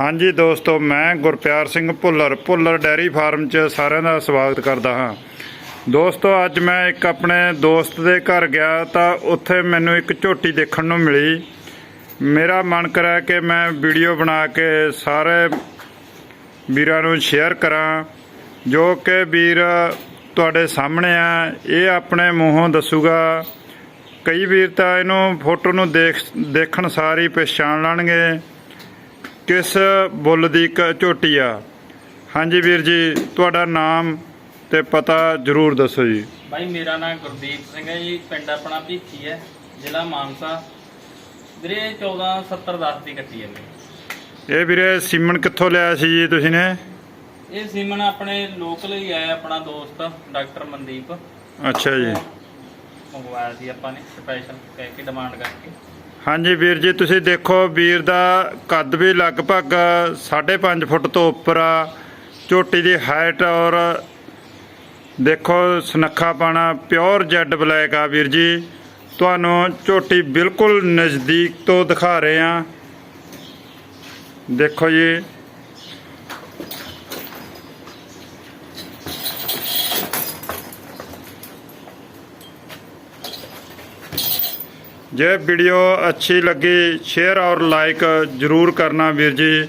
ਹਾਂਜੀ ਦੋਸਤੋ, ਮੈਂ ਗੁਰਪਿਆਰ ਸਿੰਘ ਭੁੱਲਰ ਭੁੱਲਰ ਡੈਰੀ ਫਾਰਮ 'ਚ ਸਾਰਿਆਂ ਦਾ ਸਵਾਗਤ ਕਰਦਾ ਹਾਂ। ਦੋਸਤੋ, ਅੱਜ ਮੈਂ ਇੱਕ ਆਪਣੇ ਦੋਸਤ ਦੇ ਘਰ ਗਿਆ ਤਾਂ ਉੱਥੇ ਮੈਨੂੰ ਇੱਕ ਝੋਟੀ ਦੇਖਣ ਨੂੰ ਮਿਲੀ। ਮੇਰਾ ਮਨ ਕਰਿਆ ਕਿ ਮੈਂ ਵੀਡੀਓ ਬਣਾ ਕੇ ਸਾਰੇ ਵੀਰਾਂ ਨੂੰ ਸ਼ੇਅਰ ਕਰਾਂ, ਜੋ ਕਿ ਵੀਰ ਤੁਹਾਡੇ ਸਾਹਮਣੇ ਆ, ਇਹ ਆਪਣੇ ਮੂੰਹੋਂ ਦੱਸੂਗਾ। ਕਈ ਵੀਰ ਤਾਂ ਇਹਨੂੰ ਫੋਟੋ ਨੂੰ ਦੇਖ, ਦੇਖਣ ਸਾਰੀ ਪਛਾਣ ਲੈਣਗੇ। ਕਿਸ ਬੁੱਲ ਦੀ ਕ- ਝੋਟੀ ਆ? ਹਾਂਜੀ ਵੀਰ ਜੀ ਤੁਹਾਡਾ ਨਾਮ ਤੇ ਪਤਾ ਜਰੂਰ ਦੱਸੋ ਜੀ। ਭਾਈ ਮੇਰਾ ਨਾਮ ਗੁਰਦੀਪ ਸਿੰਘ ਹੈ ਜੀ ਪਿੰਡ ਆਪਣਾ ਭੀਖੀ ਹੈ ਜ਼ਿਲ੍ਹਾ ਮਾਨਸਾ। ਵੀਰੇ 147010 ਦੀ ਕੱਟੀ ਹੈ ਇਹ ਵੀਰੇ ਸੀਮਨ ਕਿੱਥੋਂ ਲਿਆ ਸੀ ਜੀ ਤੁਸੀਂ ਨੇ? ਇਹ ਸੀਮਨ ਆਪਣੇ ਲੋਕਲ ਹੀ ਆਇਆ ਆਪਣਾ ਦੋਸਤ ਡਾਕਟਰ ਮਨਦੀਪ। ਅੱਛਾ ਜੀ। ਮੰਗਵਾਇਆ ਸੀ ਆਪਾਂ ਨੇ ਸਪੈਸ਼ਲ ਕਹਿ ਕੇ ਡਿਮਾਂਡ ਕਰਕੇ। ਹਾਂਜੀ ਵੀਰ ਜੀ, ਤੁਸੀਂ ਦੇਖੋ ਵੀਰ ਦਾ ਕੱਦ ਵੀ ਲਗਭਗ 5.5 ਫੁੱਟ ਤੋਂ ਉੱਪਰ ਆ। ਝੋਟੀ ਦੀ ਹਾਈਟ ਔਰ ਦੇਖੋ ਸੁਨੱਖਾ ਪਾਣਾ ਪਿਓਰ ਜੈਡ ਬਲੈਕ ਆ ਵੀਰ ਜੀ। ਤੁਹਾਨੂੰ ਝੋਟੀ ਬਿਲਕੁਲ ਨਜ਼ਦੀਕ ਤੋਂ ਦਿਖਾ ਰਹੇ ਆ। ਦੇਖੋ ਜੀ ਜੇ ਵੀਡੀਓ ਅੱਛੀ ਲੱਗੀ ਸ਼ੇਅਰ ਔਰ ਲਾਈਕ ਜਰੂਰ ਕਰਨਾ ਵੀਰ ਜੀ।